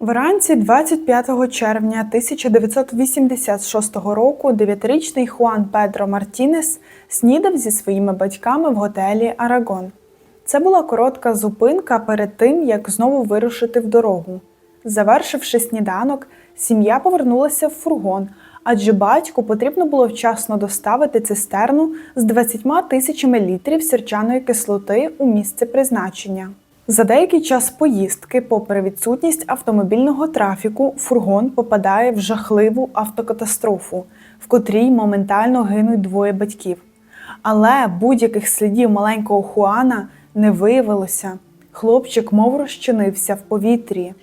Вранці 25 червня 1986 року дев'ятирічний Хуан Педро Мартінес снідав зі своїми батьками в готелі Арагон. Це була коротка зупинка перед тим, як знову вирушити в дорогу. Завершивши сніданок, сім'я повернулася в фургон, адже батьку потрібно було вчасно доставити цистерну з 20 тисячами літрів сірчаної кислоти у місце призначення. За деякий час поїздки, попри відсутність автомобільного трафіку, фургон попадає в жахливу автокатастрофу, в котрій моментально гинуть двоє батьків. Але будь-яких слідів маленького Хуана не виявилося. Хлопчик мов розчинився в повітрі.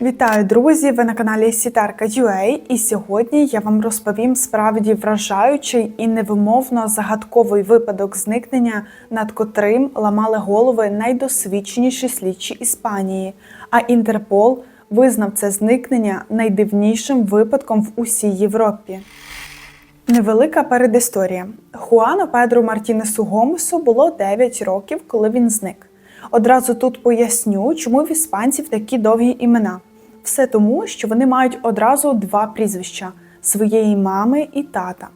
Вітаю, друзі! Ви на каналі Сітарка.ua і сьогодні я вам розповім справді вражаючий і невимовно загадковий випадок зникнення, над котрим ламали голови найдосвідченіші слідчі Іспанії. А Інтерпол визнав це зникнення найдивнішим випадком в усій Європі. Невелика передісторія. Хуану Педру Мартінесу Гомесу було 9 років, коли він зник. Одразу тут поясню, чому в іспанців такі довгі імена. Все тому, що вони мають одразу два прізвища своєї мами і тата.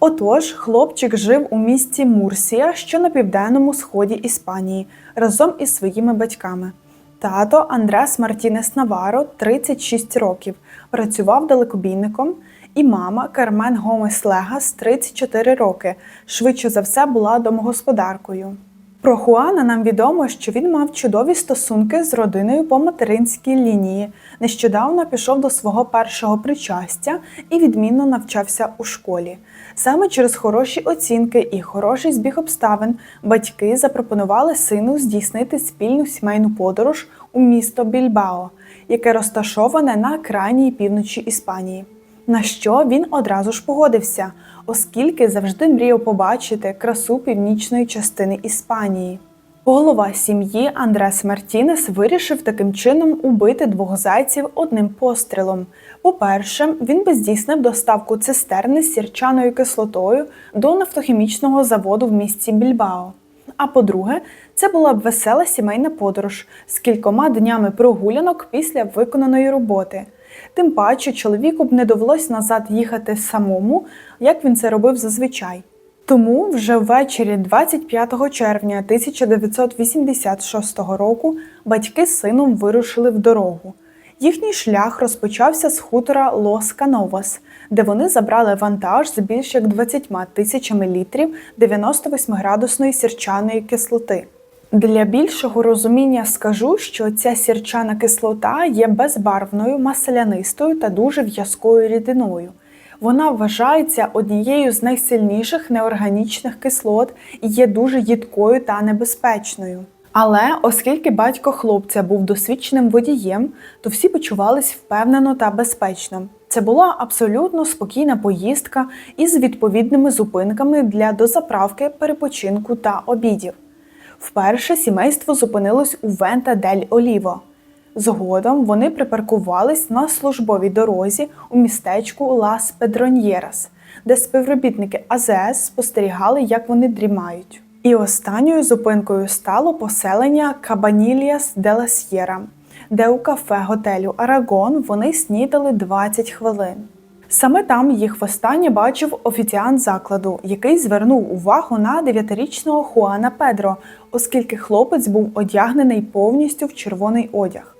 Отож, хлопчик жив у місті Мурсія, що на південному сході Іспанії, разом із своїми батьками. Тато Андрес Мартінес Наваро, 36 років, працював далекобійником, і мама Кармен Гомес Легас, 34 роки, швидше за все була домогосподаркою. Про Хуана нам відомо, що він мав чудові стосунки з родиною по материнській лінії. Нещодавно пішов до свого першого причастя і відмінно навчався у школі. Саме через хороші оцінки і хороший збіг обставин батьки запропонували сину здійснити спільну сімейну подорож у місто Більбао, яке розташоване на крайній півночі Іспанії. На що він одразу ж погодився, оскільки завжди мріяв побачити красу північної частини Іспанії. Голова сім'ї Андрес Мартінес вирішив таким чином убити двох зайців одним пострілом. По-перше, він би здійснив доставку цистерни з сірчаною кислотою до нафтохімічного заводу в місті Більбао. А по-друге, це була б весела сімейна подорож з кількома днями прогулянок після виконаної роботи. Тим паче чоловіку б не довелось назад їхати самому, як він це робив зазвичай. Тому вже ввечері 25 червня 1986 року батьки з сином вирушили в дорогу. Їхній шлях розпочався з хутора Лос Кановас, де вони забрали вантаж з більш як 20 тисячами літрів 98-градусної сірчаної кислоти. Для більшого розуміння скажу, що ця сірчана кислота є безбарвною, маслянистою та дуже в'язкою рідиною. Вона вважається однією з найсильніших неорганічних кислот і є дуже їдкою та небезпечною. Але оскільки батько хлопця був досвідченим водієм, то всі почувались впевнено та безпечно. Це була абсолютно спокійна поїздка із відповідними зупинками для дозаправки, перепочинку та обідів. Вперше сімейство зупинилось у Вента дель Оліво. Згодом вони припаркувались на службовій дорозі у містечку Лас Педроньєрас, де співробітники АЗС спостерігали, як вони дрімають. І останньою зупинкою стало поселення Кабанільяс де ла С'єра, де у кафе готелю Арагон вони снідали 20 хвилин. Саме там їх востаннє бачив офіціант закладу, який звернув увагу на 9-річного Хуана Педро, оскільки хлопець був одягнений повністю в червоний одяг.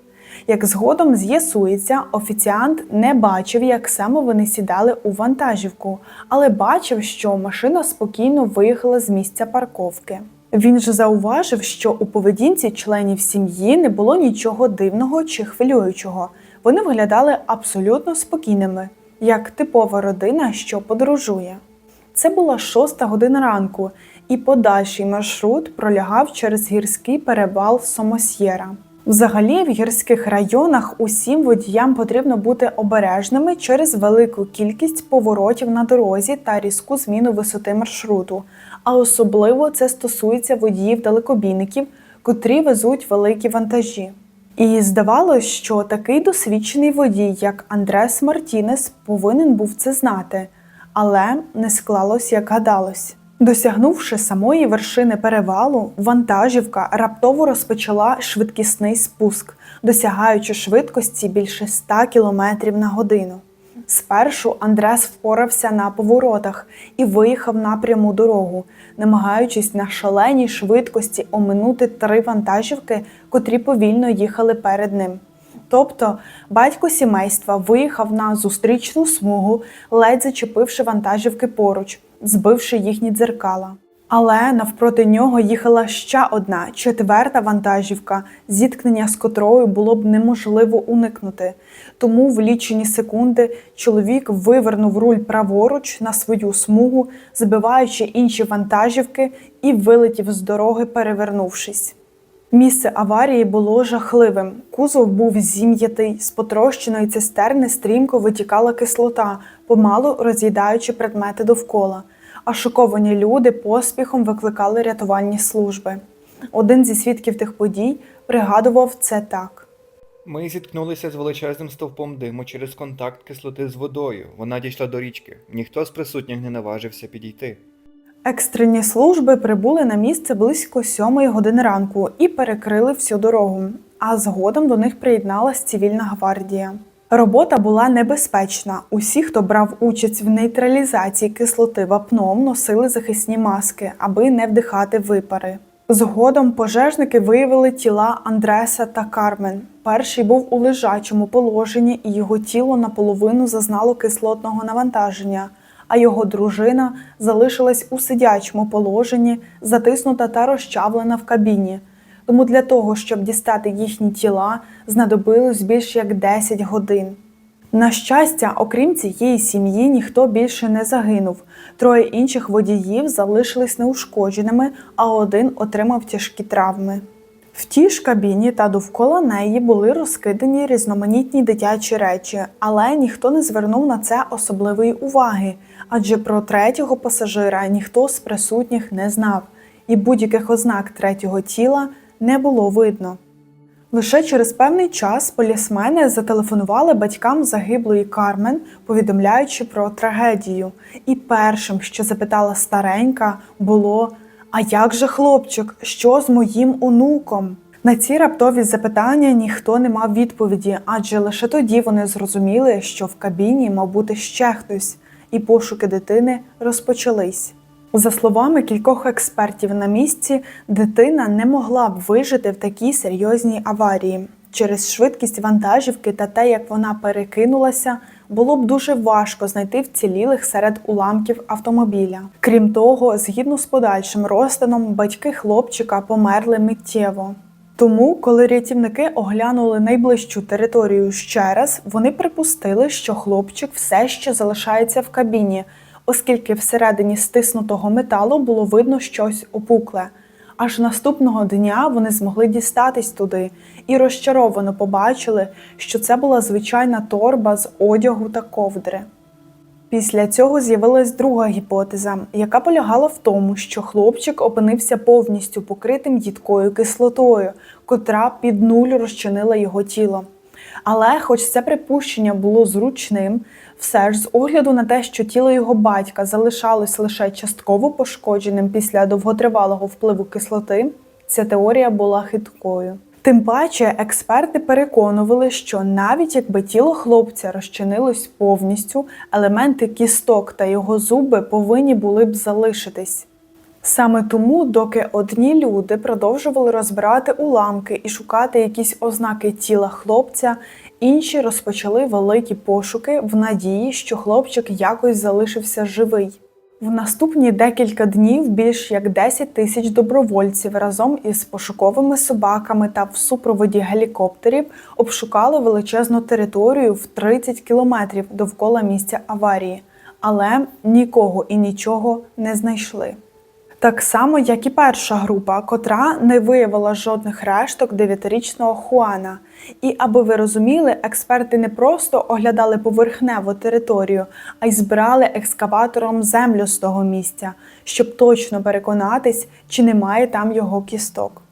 Як згодом з'ясується, офіціант не бачив, як саме вони сідали у вантажівку, але бачив, що машина спокійно виїхала з місця парковки. Він ж зауважив, що у поведінці членів сім'ї не було нічого дивного чи хвилюючого. Вони виглядали абсолютно спокійними як типова родина, що подорожує. Це була шоста година ранку, і подальший маршрут пролягав через гірський перевал Сомосьєра. Взагалі, в гірських районах усім водіям потрібно бути обережними через велику кількість поворотів на дорозі та різку зміну висоти маршруту, а особливо це стосується водіїв-далекобійників, котрі везуть великі вантажі. І здавалось, що такий досвідчений водій, як Андрес Мартінес, повинен був це знати, але не склалось, як гадалось. Досягнувши самої вершини перевалу, вантажівка раптово розпочала швидкісний спуск, досягаючи швидкості більше 100 км на годину. Спершу Андрес впорався на поворотах і виїхав на пряму дорогу, намагаючись на шаленій швидкості оминути три вантажівки, котрі повільно їхали перед ним. Тобто батько сімейства виїхав на зустрічну смугу, ледь зачепивши вантажівки поруч, збивши їхні дзеркала. Але навпроти нього їхала ще одна четверта вантажівка, зіткнення з котрою було б неможливо уникнути. Тому в лічені секунди чоловік вивернув руль праворуч на свою смугу, збиваючи інші вантажівки, і вилетів з дороги, перевернувшись. Місце аварії було жахливим. Кузов був зім'ятий, з потрощеної цистерни стрімко витікала кислота, помалу роз'їдаючи предмети довкола. А шоковані люди поспіхом викликали рятувальні служби. Один зі свідків тих подій пригадував це так. Ми зіткнулися з величезним стовпом диму через контакт кислоти з водою. Вона дійшла до річки. Ніхто з присутніх не наважився підійти. Екстрені служби прибули на місце близько сьомої години ранку і перекрили всю дорогу. А згодом до них приєдналась цивільна гвардія. Робота була небезпечна. Усі, хто брав участь в нейтралізації кислоти вапном, носили захисні маски, аби не вдихати випари. Згодом пожежники виявили тіла Андреса та Кармен. Перший був у лежачому положенні, і його тіло наполовину зазнало кислотного навантаження, а його дружина залишилась у сидячому положенні, затиснута та розчавлена в кабіні. Тому для того, щоб дістати їхні тіла, знадобилось більш як 10 годин. На щастя, окрім цієї сім'ї, ніхто більше не загинув. Троє інших водіїв залишились неушкодженими, а один отримав тяжкі травми. В тій ж кабіні та довкола неї були розкидані різноманітні дитячі речі, але ніхто не звернув на це особливої уваги, адже про третього пасажира ніхто з присутніх не знав, і будь-яких ознак третього тіла не було видно. Лише через певний час полісмени зателефонували батькам загиблої Кармен, повідомляючи про трагедію. І першим, що запитала старенька, було: А як же хлопчик? Що з моїм онуком? На ці раптові запитання ніхто не мав відповіді, адже лише тоді вони зрозуміли, що в кабіні мав бути ще хтось, і пошуки дитини розпочались. За словами кількох експертів на місці, дитина не могла б вижити в такій серйозній аварії. Через швидкість вантажівки та те, як вона перекинулася, було б дуже важко знайти вцілілих серед уламків автомобіля. Крім того, згідно з подальшим розтином, батьки хлопчика померли миттєво. Тому, коли рятівники оглянули найближчу територію ще раз, вони припустили, що хлопчик все ще залишається в кабіні, оскільки всередині стиснутого металу було видно щось опукле. Аж наступного дня вони змогли дістатись туди і розчаровано побачили, що це була звичайна торба з одягу та ковдри. Після цього з'явилась друга гіпотеза, яка полягала в тому, що хлопчик опинився повністю покритим їдкою кислотою, котра під нуль розчинила його тіло. Але, хоч це припущення було зручним, все ж з огляду на те, що тіло його батька залишалось лише частково пошкодженим після довготривалого впливу кислоти, ця теорія була хиткою. Тим паче, експерти переконували, що навіть якби тіло хлопця розчинилось повністю, елементи кісток та його зуби повинні були б залишитись. Саме тому, доки одні люди продовжували розбирати уламки і шукати якісь ознаки тіла хлопця, інші розпочали великі пошуки в надії, що хлопчик якось залишився живий. В наступні декілька днів більш як 10 тисяч добровольців разом із пошуковими собаками та в супроводі гелікоптерів обшукали величезну територію в 30 кілометрів довкола місця аварії, але нікого і нічого не знайшли. Так само, як і перша група, котра не виявила жодних решток дев'ятирічного Хуана. І аби ви розуміли, експерти не просто оглядали поверхневу територію, а й збирали екскаватором землю з того місця, щоб точно переконатись, чи немає там його кісток.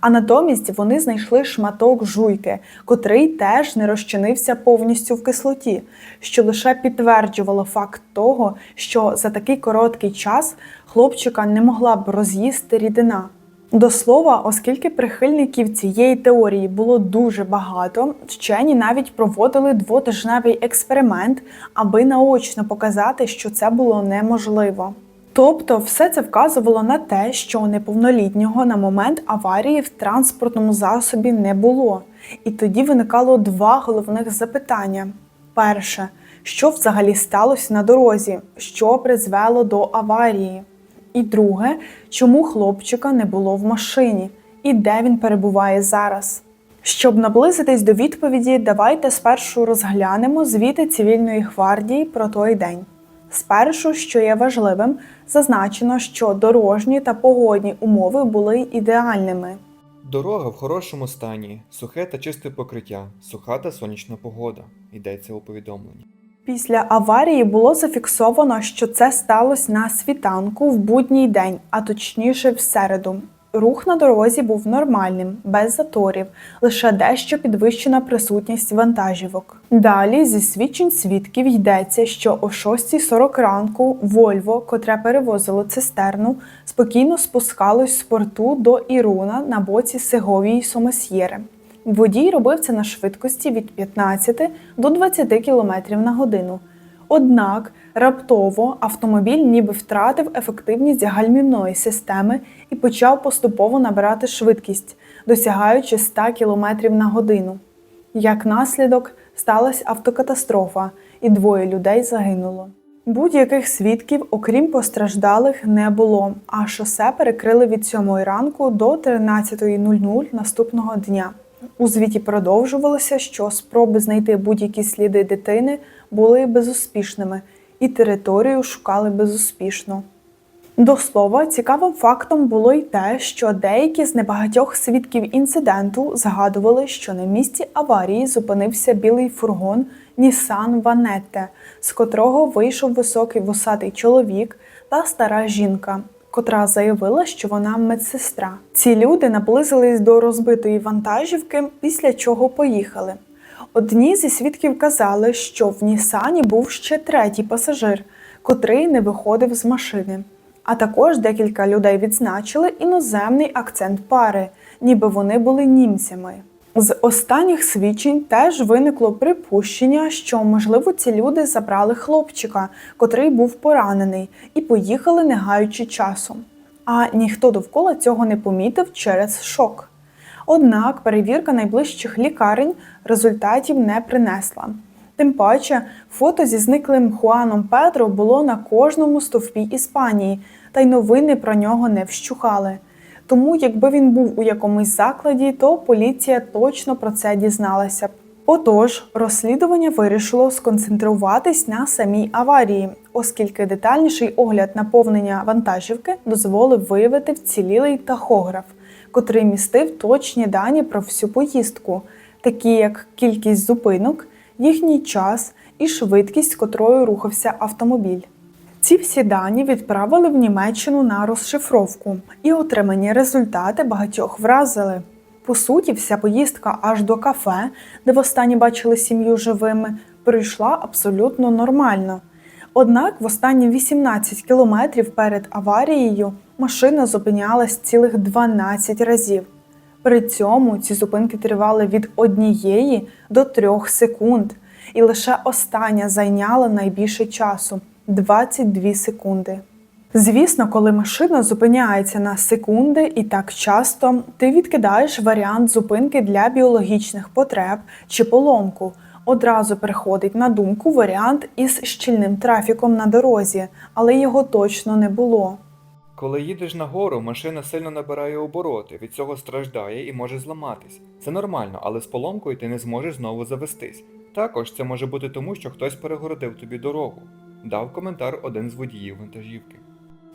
А натомість вони знайшли шматок жуйки, котрий теж не розчинився повністю в кислоті, що лише підтверджувало факт того, що за такий короткий час хлопчика не могла б роз'їсти рідина. До слова, оскільки прихильників цієї теорії було дуже багато, вчені навіть проводили двотижневий експеримент, аби наочно показати, що це було неможливо. Тобто, все це вказувало на те, що неповнолітнього на момент аварії в транспортному засобі не було. І тоді виникало два головних запитання: перше, що взагалі сталося на дорозі, що призвело до аварії? І друге, чому хлопчика не було в машині і де він перебуває зараз? Щоб наблизитись до відповіді, давайте спершу розглянемо звіти цивільної гвардії про той день. Спершу, що є важливим, зазначено, що дорожні та погодні умови були ідеальними. Дорога в хорошому стані, сухе та чисте покриття, суха та сонячна погода. Йдеться у повідомленні. Після аварії було зафіксовано, що це сталося на світанку в будній день, а точніше в середу. Рух на дорозі був нормальним, без заторів, лише дещо підвищена присутність вантажівок. Далі зі свідчень свідків йдеться, що о 6.40 ранку Вольво, котре перевозило цистерну, спокійно спускалось з порту до Іруна на боці Сеговії Сомасьєре. Водій робив це на швидкості від 15 до 20 км на годину. Однак раптово автомобіль ніби втратив ефективність гальмівної системи і почав поступово набирати швидкість, досягаючи 100 км на годину. Як наслідок сталася автокатастрофа, і двоє людей загинуло. Будь-яких свідків, окрім постраждалих, не було, а шосе перекрили від 7 ранку до 13.00 наступного дня. У звіті продовжувалося, що спроби знайти будь-які сліди дитини були безуспішними, і територію шукали безуспішно. До слова, цікавим фактом було й те, що деякі з небагатьох свідків інциденту згадували, що на місці аварії зупинився білий фургон Nissan Vanette, з котрого вийшов високий вусатий чоловік та стара жінка, котра заявила, що вона медсестра. Ці люди наблизились до розбитої вантажівки, після чого поїхали. Одні зі свідків казали, що в Нісані був ще третій пасажир, котрий не виходив з машини. А також декілька людей відзначили іноземний акцент пари, ніби вони були німцями. З останніх свідчень теж виникло припущення, що, можливо, ці люди забрали хлопчика, котрий був поранений, і поїхали, не гаючи часу. А ніхто довкола цього не помітив через шок. Однак перевірка найближчих лікарень результатів не принесла. Тим паче, фото зі зниклим Хуаном Педро було на кожному стовпі Іспанії, та й новини про нього не вщухали. Тому, якби він був у якомусь закладі, то поліція точно про це дізналася б. Отож, розслідування вирішило сконцентруватись на самій аварії, оскільки детальніший огляд наповнення вантажівки дозволив виявити вцілілий тахограф, котрий містив точні дані про всю поїздку, такі як кількість зупинок, їхній час і швидкість, котрою рухався автомобіль. Ці всі дані відправили в Німеччину на розшифровку, і отримані результати багатьох вразили. По суті, вся поїздка аж до кафе, де востаннє бачили сім'ю живими, пройшла абсолютно нормально. Однак в останні 18 кілометрів перед аварією машина зупинялась цілих 12 разів. При цьому ці зупинки тривали від однієї до трьох секунд, і лише остання зайняла найбільше часу 22 секунди. Звісно, коли машина зупиняється на секунди і так часто, ти відкидаєш варіант зупинки для біологічних потреб чи поломку. Одразу приходить на думку варіант із щільним трафіком на дорозі, але його точно не було. Коли їдеш нагору, машина сильно набирає обороти, від цього страждає і може зламатись. Це нормально, але з поломкою ти не зможеш знову завестись. Також це може бути тому, що хтось перегородив тобі дорогу. Дав коментар один з водіїв вантажівки.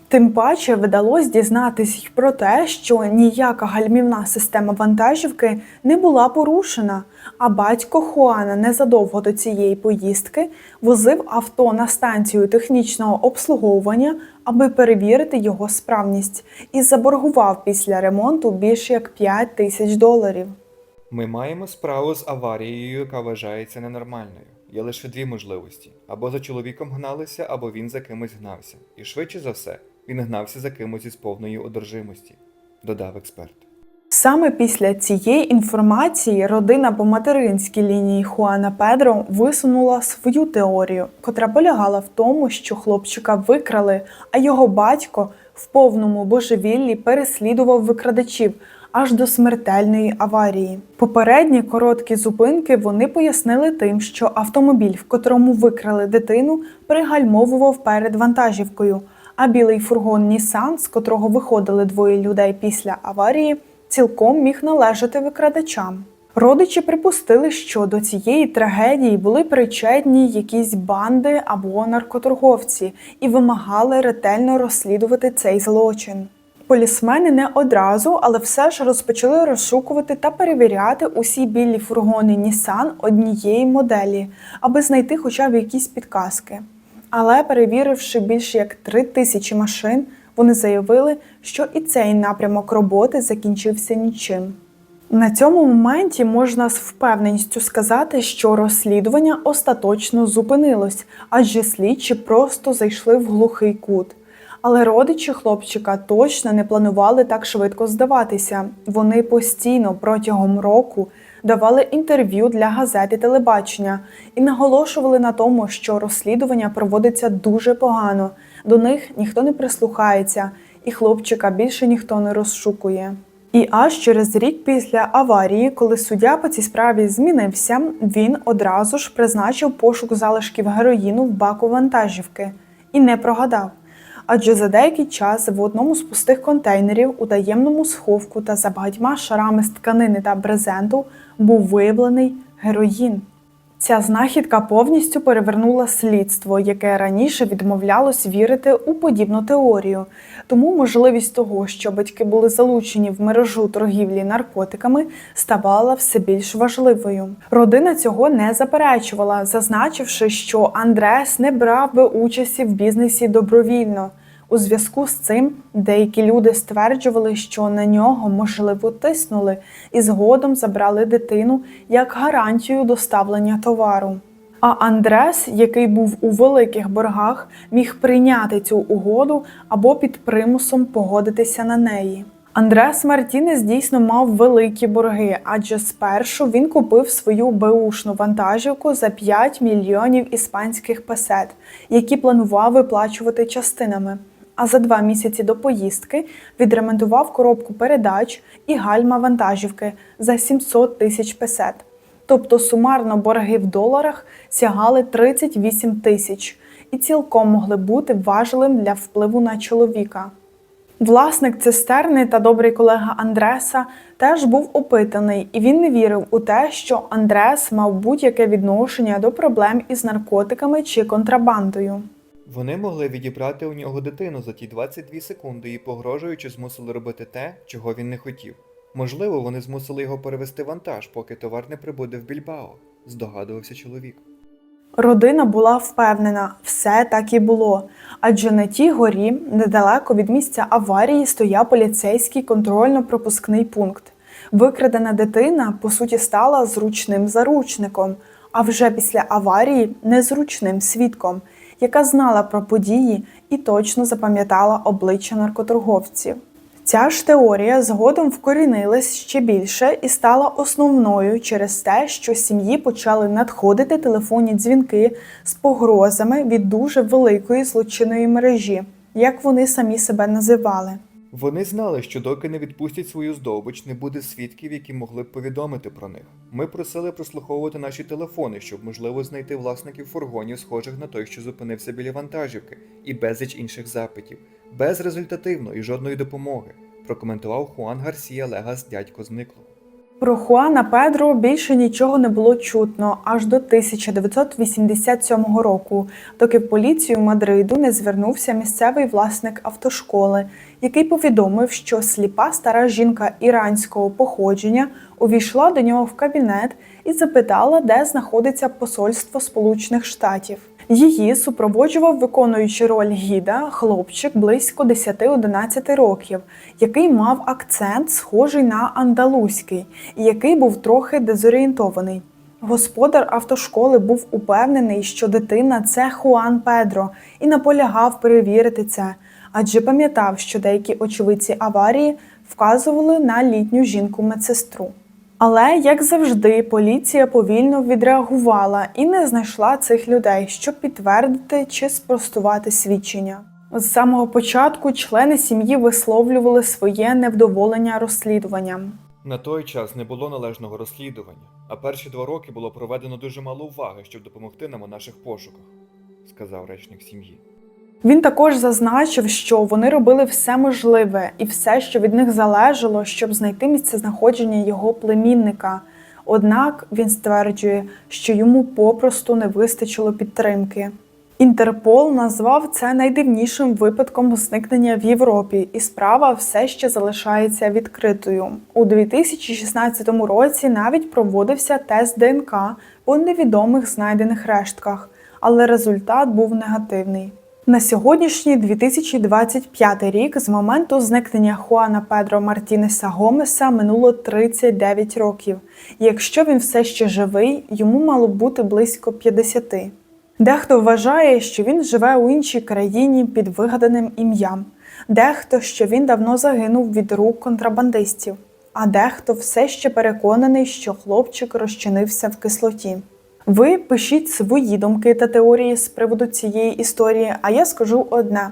Тим паче вдалося дізнатись й про те, що ніяка гальмівна система вантажівки не була порушена, а батько Хуана незадовго до цієї поїздки возив авто на станцію технічного обслуговування, аби перевірити його справність, і заборгував після ремонту більш як 5 тисяч доларів. Ми маємо справу з аварією, яка вважається ненормальною. Є лише дві можливості: або за чоловіком гналися, або він за кимось гнався. І швидше за все, він гнався за кимось із повною одержимості, додав експерт. Саме після цієї інформації родина по материнській лінії Хуана Педро висунула свою теорію, котра полягала в тому, що хлопчика викрали, а його батько в повному божевіллі переслідував викрадачів аж до смертельної аварії. Попередні короткі зупинки вони пояснили тим, що автомобіль, в котрому викрали дитину, пригальмовував перед вантажівкою, а білий фургон Нісан, з котрого виходили двоє людей після аварії, цілком міг належати викрадачам. Родичі припустили, що до цієї трагедії були причетні якісь банди або наркоторговці і вимагали ретельно розслідувати цей злочин. Полісмени не одразу, але все ж розпочали розшукувати та перевіряти усі білі фургони Нісан однієї моделі, аби знайти хоча б якісь підказки. Але перевіривши більше як три тисячі машин, вони заявили, що і цей напрямок роботи закінчився нічим. На цьому моменті можна з впевненістю сказати, що розслідування остаточно зупинилось, адже слідчі просто зайшли в глухий кут. Але родичі хлопчика точно не планували так швидко здаватися. Вони постійно протягом року давали інтерв'ю для газет і телебачення і наголошували на тому, що розслідування проводиться дуже погано. До них ніхто не прислухається, і хлопчика більше ніхто не розшукує. І аж через рік після аварії, коли суддя по цій справі змінився, він одразу ж призначив пошук залишків героїну в баку вантажівки і не прогадав. Адже за деякий час в одному з пустих контейнерів у таємному сховку та за багатьма шарами з тканини та брезенту був виявлений героїн. Ця знахідка повністю перевернула слідство, яке раніше відмовлялось вірити у подібну теорію. Тому можливість того, що батьки були залучені в мережу торгівлі наркотиками, ставала все більш важливою. Родина цього не заперечувала, зазначивши, що Андрес не брав би участі в бізнесі добровільно. У зв'язку з цим деякі люди стверджували, що на нього можливо тиснули і згодом забрали дитину як гарантію доставлення товару. А Андрес, який був у великих боргах, міг прийняти цю угоду або під примусом погодитися на неї. Андрес Мартінес дійсно мав великі борги, адже спершу він купив свою беушну вантажівку за 5 мільйонів іспанських песет, які планував виплачувати частинами. А за два місяці до поїздки відремонтував коробку передач і гальма вантажівки за 700 тисяч песет. Тобто сумарно борги в доларах сягали 38 тисяч і цілком могли бути важливим для впливу на чоловіка. Власник цистерни та добрий колега Андреса теж був опитаний, і він не вірив у те, що Андрес мав будь-яке відношення до проблем із наркотиками чи контрабандою. Вони могли відібрати у нього дитину за ті 22 секунди і погрожуючи змусили робити те, чого він не хотів. Можливо, вони змусили його перевести вантаж, поки товар не прибуде в Більбао, здогадувався чоловік. Родина була впевнена, все так і було. Адже на тій горі, недалеко від місця аварії, стояв поліцейський контрольно-пропускний пункт. Викрадена дитина, по суті, стала зручним заручником, а вже після аварії незручним свідком, яка знала про події і точно запам'ятала обличчя наркоторговців. Ця ж теорія згодом вкорінилась ще більше і стала основною через те, що сім'ї почали надходити телефонні дзвінки з погрозами від дуже великої злочинної мережі, як вони самі себе називали. Вони знали, що доки не відпустять свою здобич, не буде свідків, які могли б повідомити про них. Ми просили прослуховувати наші телефони, щоб можливо знайти власників фургонів, схожих на той, що зупинився біля вантажівки, і безліч інших запитів, безрезультативно і жодної допомоги, прокоментував Хуан Гарсія Легас, дядько зниклого. Про Хуана Педро більше нічого не було чутно аж до 1987 року, доки в поліцію Мадриду не звернувся місцевий власник автошколи, який повідомив, що сліпа стара жінка іранського походження увійшла до нього в кабінет і запитала, де знаходиться посольство Сполучених Штатів. Її супроводжував виконуючи роль гіда хлопчик близько 10-11 років, який мав акцент, схожий на андалузький, і який був трохи дезорієнтований. Господар автошколи був упевнений, що дитина це Хуан Педро, і наполягав перевірити це, адже пам'ятав, що деякі очевидці аварії вказували на літню жінку-медсестру. Але, як завжди, поліція повільно відреагувала і не знайшла цих людей, щоб підтвердити чи спростувати свідчення. З самого початку члени сім'ї висловлювали своє невдоволення розслідуванням. На той час не було належного розслідування, а перші два роки було проведено дуже мало уваги, щоб допомогти нам у наших пошуках, сказав речник сім'ї. Він також зазначив, що вони робили все можливе і все, що від них залежало, щоб знайти місцезнаходження його племінника. Однак він стверджує, що йому попросту не вистачило підтримки. Інтерпол назвав це найдивнішим випадком зникнення в Європі, і справа все ще залишається відкритою. У 2016 році навіть проводився тест ДНК по невідомих знайдених рештках, але результат був негативний. На сьогоднішній 2025 рік з моменту зникнення Хуана Педро Мартінеса Гомеса минуло 39 років. Якщо він все ще живий, йому мало бути близько 50. Дехто вважає, що він живе у іншій країні під вигаданим ім'ям, дехто, що він давно загинув від рук контрабандистів, а дехто все ще переконаний, що хлопчик розчинився в кислоті. Ви пишіть свої думки та теорії з приводу цієї історії, а я скажу одне.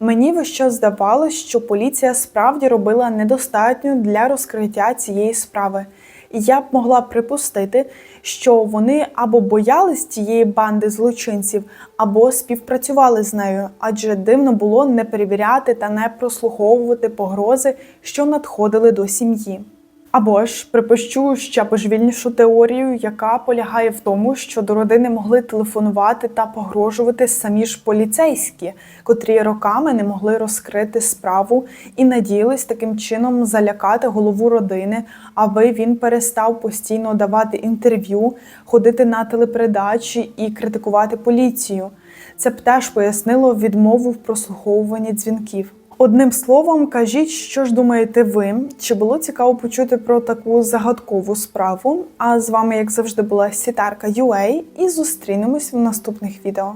Мені час здавалось, що поліція справді робила недостатньо для розкриття цієї справи. І я б могла припустити, що вони або боялись тієї банди злочинців, або співпрацювали з нею, адже дивно було не перевіряти та не прослуховувати погрози, що надходили до сім'ї. Або ж припущу ще божевільнішу теорію, яка полягає в тому, що до родини могли телефонувати та погрожувати самі ж поліцейські, котрі роками не могли розкрити справу і надіялись таким чином залякати голову родини, аби він перестав постійно давати інтерв'ю, ходити на телепередачі і критикувати поліцію. Це б теж пояснило відмову в прослуховуванні дзвінків. Одним словом, кажіть, що ж думаєте ви? Чи було цікаво почути про таку загадкову справу? А з вами, як завжди, була Сітарка UA і зустрінемось в наступних відео.